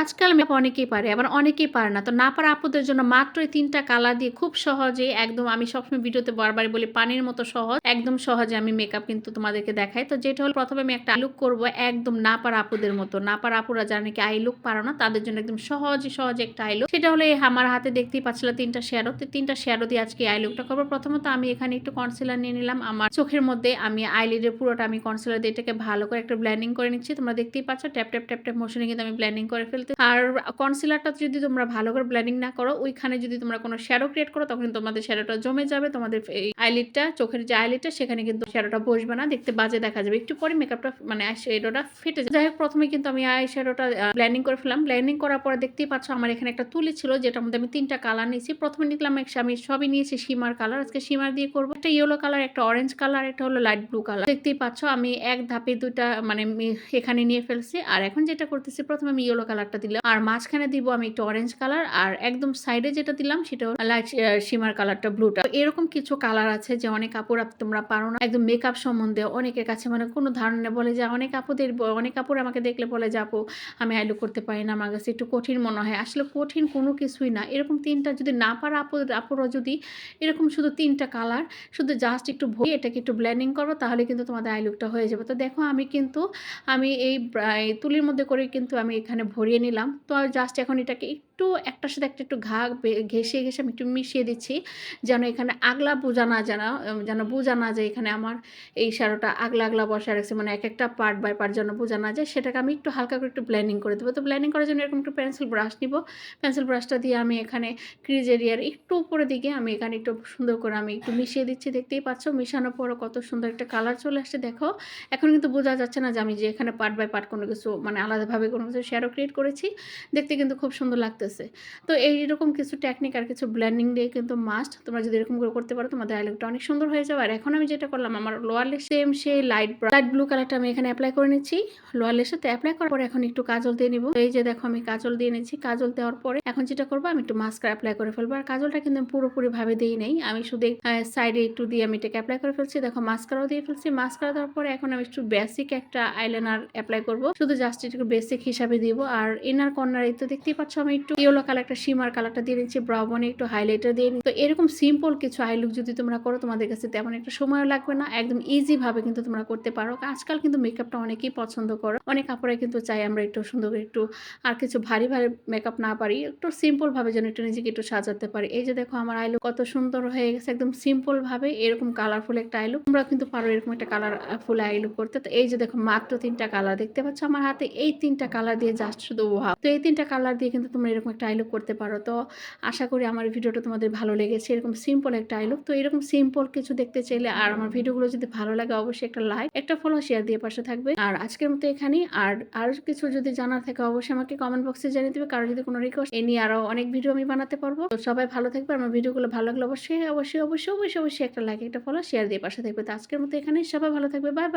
আজকাল মেকআপ অনেকেই পারে, আবার অনেকেই পারে না। তো না পারা আপুদের জন্য মাত্র তিনটা কালার দিয়ে খুব সহজে একদম আমি সবসময় ভিডিওতে বারবার বলি, পানির মতো সহজ, একদম সহজে আমি মেকআপ কিন্তু তোমাদেরকে দেখাই। তো যেটা হলো প্রথমে আমি একটা লুক করব একদম না পারা আপুদের মতো। না পারা আপুরা যারা নাকি আই লুক পারো না, তাদের জন্য একদম সহজে সহজে একটা আই লুক সেটা হলো আমার হাতে দেখতেই পাচ্ছিল তিনটা শেয়ারো তো তিনটা শেয়ারো দিয়ে আজকে আই লুকটা করব। প্রথমত আমি এখানে একটু কনসিলার নিয়ে নিলাম। আমার চোখের মধ্যে আমি আইলিডের পুরোটা আমি কনসিলার দিয়ে এটাকে ভালো করে একটা ব্ল্যান্ডিং করে নিচ্ছি। তোমরা দেখতেই পাচ্ছ ট্যাপ ট্যাপ ট্যাপ ট্যাপ মোশনে কিন্তু আমি ব্ল্যান্ডিং করে ফেলতে আর কনসিলারটা যদি তোমরা ভালো করে ব্ল্যান্ডিং না করো, ওইখানে যদি তোমরা কোনো শ্যাডো ক্রিয়েট করো, তখন তোমাদের শ্যাডোটা জমে যাবে। তোমাদের এই আইলিডটা চোখের যে আইলিডটা সেখানে কিন্তু শ্যাডোটা বসবে না। দেখতে বাজে দেখা যাবে। একটু পরে মেকআপটা মানে শ্যাডোটা ফেটে যাবে। যাই হোক প্রথমে কিন্তু আমি আই শ্যাডোটা ব্ল্যান্ডিং করে ফেলাম ব্ল্যান্ডিং করার পরে দেখতেই পাচ্ছ আমার এখানে একটা তুলি ছিল, যেটার মধ্যে আমি তিনটা কালার নিয়েছি। প্রথমে নিলাম আমি সবই নিয়েছি সীমার কালার আজকে সীমার দিয়ে করব। একটা ইয়েলো কালার একটা অরেঞ্জ কালার একটা হলো লাইট ব্লু কালার দেখতেই পাচ্ছ আমি এক ধাপে দুইটা মানে এখানে নিয়ে ফেলছি। আর এখন যেটা করতেছি, প্রথমে আমি ইয়েলো কালারটা দিলাম। আর মাঝখানে দিব আমি একটু অরেঞ্জ কালার আর একদম সাইডে যেটা দিলাম সেটা লাইট সীমার কালারটা ব্লুটা এরকম কিছু কালার আছে যে অনেক কাপড় তোমরা পারো না। একদম মেকআপ সম্বন্ধে অনেকের কাছে মানে কোনো ধারণা বলে যে অনেক আপুদের অনেক কাপড় আমাকে দেখলে বলে যে আমি আইলু করতে পারি না, আমার কাছে একটু কঠিন মনে হয়। আসলে কঠিন কোনো কিছুই না। এরকম তিনটা যদি না পারা আপু, আপুরা যদি এরকম শুধু তিনটা কালার শুধু জাস্ট একটু ভরিয়ে এটাকে একটু ব্লেন্ডিং করব তাহলে কিন্তু তোমাদের আই লুকটা হয়ে যাবে। তো দেখো আমি কিন্তু, আমি এই তুলির মধ্যে করে কিন্তু আমি এখানে ভরিয়ে নিলাম। তো জাস্ট এখন এটাকে একটু একটার সাথে একটা একটু ঘা ঘেসে ঘেসে আমি একটু মিশিয়ে দিচ্ছি। যেন এখানে আগলা বোঝা না জানা যেন বোঝা না যায় এখানে আমার এই শ্যারোটা আগলা আগলা বসে রাখছে। মানে এক একটা পার্ট বাই পার্ট যেন বোঝা না যায়, সেটাকে আমি একটু হালকা করে একটু ব্লেন্ডিং করে দেবো। তো ব্লেন্ডিং করার জন্য এরকম একটু পেন্সিল ব্রাশ নিব। পেন্সিল ব্রাশটা দিয়ে আমি এখানে ক্রিজ এরিয়ার একটু উপরে দিকে আমি এখানে একটু সুন্দর করে আমি একটু মিশিয়ে দিচ্ছি। দেখতেই পাচ্ছ, মিশানোর পরও কত সুন্দর একটা কালার চলে আসছে, দেখো। এখন কিন্তু বোঝা যাচ্ছে না যে আমি যে এখানে পার্ট বাই পার্ট কোনো কিছু মানে আলাদাভাবে কোনো কিছু শেয়ারও ক্রিয়েট করেছি। দেখতে কিন্তু খুব সুন্দর লাগতেছে। তো এইরকম কিছু টেকনিক আর কিছু ব্ল্যান্ডিং দিয়ে কিন্তু মাস্ট তোমরা যদি এরকম করে করতে পারো, তোমাদের আইলুকটা অনেক সুন্দর হয়ে যাবে। আর এখন আমি যেটা করলাম, আমার লোয়ার লেস সেম সেই লাইট লাইট ব্লু কালারটা আমি এখানে অ্যাপ্লাই করে নিচ্ছি। লোয়ার লেসে অ্যাপ্লাই করার পরে এখন একটু কাজল দিয়ে নিবো। এই যে দেখো, আমি কাজল দিয়ে নিচ্ছি। কাজল দেওয়ার পরে এখন যেটা করব, আমি একটু মাস্কার অ্যাপ্লাই করে ফেলব। আর কাজলটা কিন্তু পুরোপুরি ভাবে দিই নেই। আমি শুধু সাইডে একটু দিয়ে আমি এটাকে অ্যাপ্লাই করে ফেলছি। দেখো মাস্কারাও দিয়ে ফেলছি। মাস্কারা দেওয়ার পরে এখন আমি একটু বেসিক একটা আইলাইনার অ্যাপ্লাই করব। শুধু জাস্ট একটু বেসিক হিসাবে দিব। আর কর্নার এই তো দেখতেই পাচ্ছ আমি একটু ইয়েলো কালার একটা শিমার কালারটা দিয়ে নিচ্ছি ব্রাউনে একটু হাইলাইটার দিয়ে তো এরকম সিম্পল কিছু আই লুক যদি তোমরা করো, তোমাদের কাছে তেমন একটা সময়ও লাগবে না, একদম ইজি ভাবে কিন্তু তোমরা করতে পারো। আজকাল কিন্তু মেকআপটা অনেকেই পছন্দ করো, অনেক কাপড়ে কিন্তু চাই আমরা একটু সুন্দর একটু আর কিছু ভারী ভারী মেকআপ না পারি, একটু সিম্পল ভাবে যেন একটু নিজেকে একটু সাজাতে পারি। এই যে দেখো আমার আইলুক কত সুন্দর হয়ে গেছে, একদম সিম্পল ভাবে এরকম কালারফুল একটা আইলুক তোমরা কিন্তু পারো এরকম একটা কালার ফুল আইলুক করতে। তো এই যে দেখো মাত্র তিনটা কালার দেখতে পাচ্ছ আমার হাতে, এই তিনটা কালার দিয়ে জাস্ট শুধু ওয়াও তো এই তিনটা কালার দিয়ে কিন্তু তোমরা এরকম একটা আইলুক করতে পারো। তো আশা করি আমার ভিডিওটা তোমাদের ভালো লেগেছে। এরকম সিম্পল একটা আইলুক তো এরকম সিম্পল কিছু দেখতে চাইলে আর আমার ভিডিওগুলো যদি ভালো লাগে, অবশ্যই একটা লাইক একটা ফলো শেয়ার দিয়ে পাশে থাকবে। আর আজকের মতো এখানে আর আর কিছু যদি জানার থাকে, অবশ্যই আমাকে কমেন্ট বক্সে জানিয়ে দেবে। কারও যদি কোনো রিকোয়েস্ট এ নিয়ে আরও অনেক ভিডিও আমি বানাতে পারব। তো সবাই ভালো থাকবে। আমার ভিডিওগুলো ভালো লাগলে অবশ্যই অবশ্যই অবশ্যই অবশ্যই অবশ্যই একটা লাইক একটা ফলো শেয়ার দিয়ে পাশে থাকবে। তো আজকের মতো এখানে সবাই ভালো থাকবে। বাই